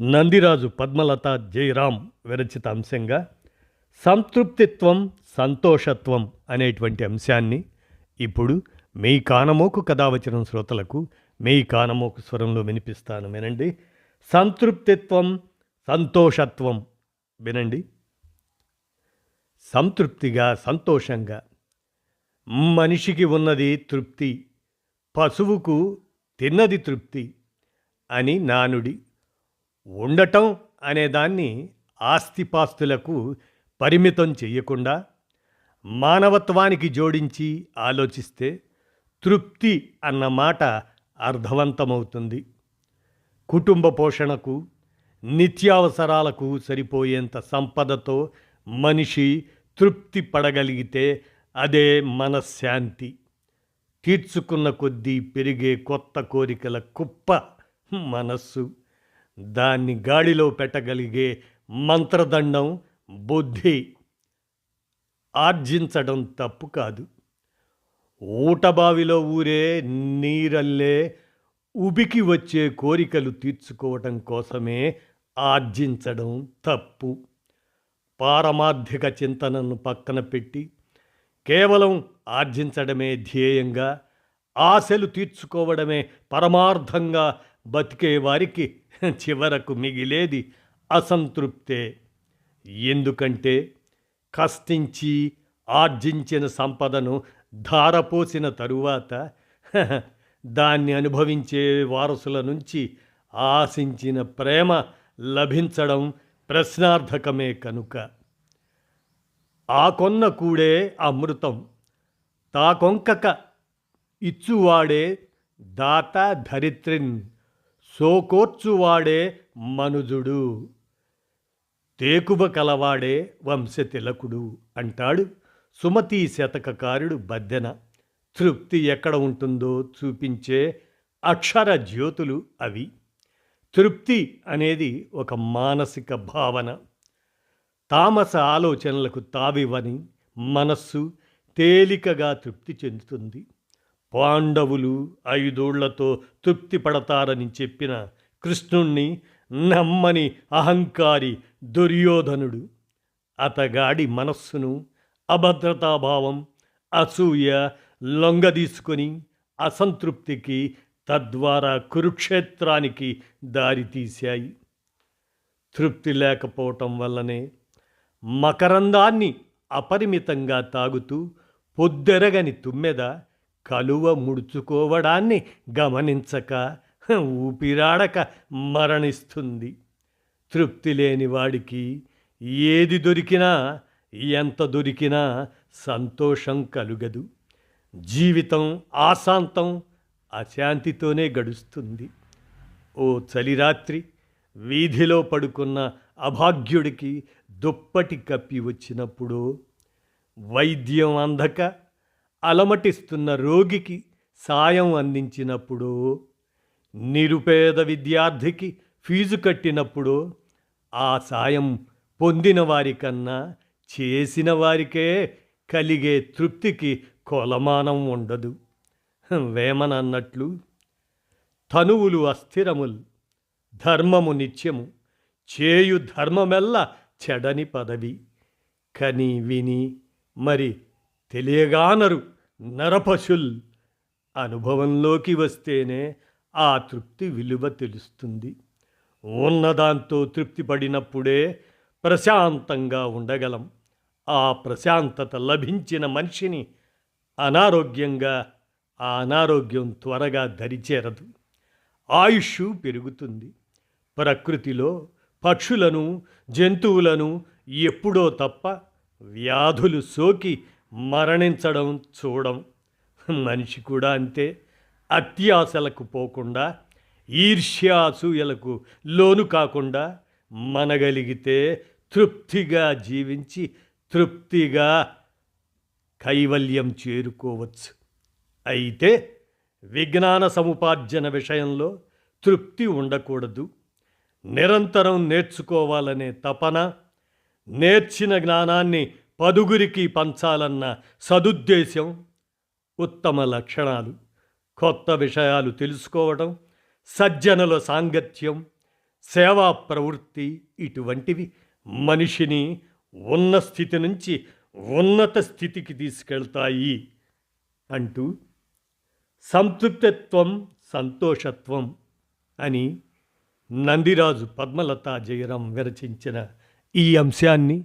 నందిరాజు పద్మలత జయరాం విరచిత అంశంగా సంతృప్తిత్వం సంతోషత్వం అనేటువంటి అంశాన్ని ఇప్పుడు మీ కానమోకు కథావచనం శ్రోతలకు మీ కానమోకు స్వరంలో వినిపిస్తాను వినండి. సంతృప్తిత్వం సంతోషత్వం వినండి. సంతృప్తిగా సంతోషంగా. మనిషికి ఉన్నది తృప్తి పశువుకు తిన్నది తృప్తి అని నానుడి ఉండటం అనేదాన్ని ఆస్తిపాస్తులకు పరిమితం చేయకుండా మానవత్వానికి జోడించి ఆలోచిస్తే తృప్తి అన్న మాట అర్థవంతమవుతుంది. కుటుంబ పోషణకు నిత్యావసరాలకు సరిపోయేంత సంపదతో మనిషి తృప్తి పడగలిగితే అదే మనశ్శాంతి. తీర్చుకున్న కొద్దీ పెరిగే కొత్త కోరికల కుప్ప మనస్సు. దాన్ని గాడిలో పెట్టగలిగే మంత్రదండం బుద్ధి ఆర్జించడం తప్పు కాదు. ఊటబావిలో ఊరే నీరల్లే ఉబికి వచ్చే కోరికలు తీర్చుకోవటం కోసమే ఆర్జించడం తప్పు. పారమార్థిక చింతనను పక్కన పెట్టి కేవలం ఆర్జించడమే ధ్యేయంగా ఆశలు తీర్చుకోవడమే పరమార్థంగా బతికే వారికి చివరకు మిగిలేది అసంతృప్తే. ఎందుకంటే కష్టించి ఆర్జించిన సంపదను ధారపోసిన తరువాత దాన్ని అనుభవించే వారసుల నుంచి ఆశించిన ప్రేమ లభించడం ప్రశ్నార్థకమే కనుక. ఆ కొన్న కూడే అమృతం. తాకొంకక ఇచ్చువాడే దాత ధరిత్రిన్. సోకోర్చువాడే మనుజుడు తేకువ కలవాడే వంశతిలకుడు అంటాడు. సుమతి శతకకారుడు బద్దెన తృప్తి ఎక్కడ ఉంటుందో చూపించే అక్షర జ్యోతులు అవి. తృప్తి అనేది ఒక మానసిక భావన. తామస ఆలోచనలకు తావివని మనస్సు తేలికగా తృప్తి చెందుతుంది. పాండవులు ఐదోళ్ళతో తృప్తి పడతారని చెప్పిన కృష్ణుణ్ణి నమ్మని అహంకారి దుర్యోధనుడు. అతగాడి మనస్సును అభద్రతాభావం అసూయ లొంగదీసుకొని అసంతృప్తికి తద్వారా కురుక్షేత్రానికి దారితీశాయి. తృప్తి లేకపోవటం వల్లనే మకరందాన్ని అపరిమితంగా తాగుతూ పొద్దెరగని తుమ్మెద కలువ ముడుచుకోవడాన్ని గమనించక ఊపిరాడక మరణిస్తుంది. తృప్తి లేని వాడికి ఏది దొరికినా ఎంత దొరికినా సంతోషం కలుగదు. జీవితం ఆశాంతం అశాంతితోనే గడుస్తుంది. ఓ చలిరాత్రి వీధిలో పడుకున్న అభాగ్యుడికి దుప్పటి కప్పి వచ్చినప్పుడు వైద్యం అందక అలమటిస్తున్న రోగికి సాయం అందించినప్పుడు నిరుపేద విద్యార్థికి ఫీజు కట్టినప్పుడు ఆ సాయం పొందిన వారికన్నా చేసిన వారికే కలిగే తృప్తికి కొలమానం ఉండదు. వేమన అన్నట్లు తనువులు అస్థిరముల్ ధర్మము నిత్యము చేయు ధర్మమెల్ల చెడని పదవి. కని విని మరి తెలియగానరు. నరపశుల్ అనుభవంలోకి వస్తేనే ఆ తృప్తి విలువ తెలుస్తుంది. ఉన్నదాంతో తృప్తి పడినప్పుడే ప్రశాంతంగా ఉండగలం. ఆ ప్రశాంతత లభించిన మనిషిని అనారోగ్యంగా ఆ అనారోగ్యం త్వరగా దరిచేరదు. ఆయుష్ పెరుగుతుంది. ప్రకృతిలో పక్షులను జంతువులను ఎప్పుడో తప్ప వ్యాధులు సోకి మరణించడం చూడం. మనిషి కూడా అంతే. అత్యాశలకు పోకుండా ఈర్ష్యాసూయలకు లోను కాకుండా మనగలిగితే తృప్తిగా జీవించి తృప్తిగా కైవల్యం చేరుకోవచ్చు. అయితే విజ్ఞాన సముపార్జన విషయంలో తృప్తి ఉండకూడదు. నిరంతరం నేర్చుకోవాలనే తపన నేర్చిన జ్ఞానాన్ని పదుగురికి పంచాలన్న సదుద్దేశం ఉత్తమ లక్షణాలు. కొత్త విషయాలు తెలుసుకోవడం సజ్జనుల సాంగత్యం సేవా ప్రవృత్తి ఇటువంటివి మనిషిని ఉన్న స్థితి నుంచి ఉన్నత స్థితికి తీసుకెళ్తాయి అంటూ సంతృప్తిత్వం సంతోషత్వం అని నందిరాజు పద్మలతా జయరాం విరచించిన ఈ అంశాన్ని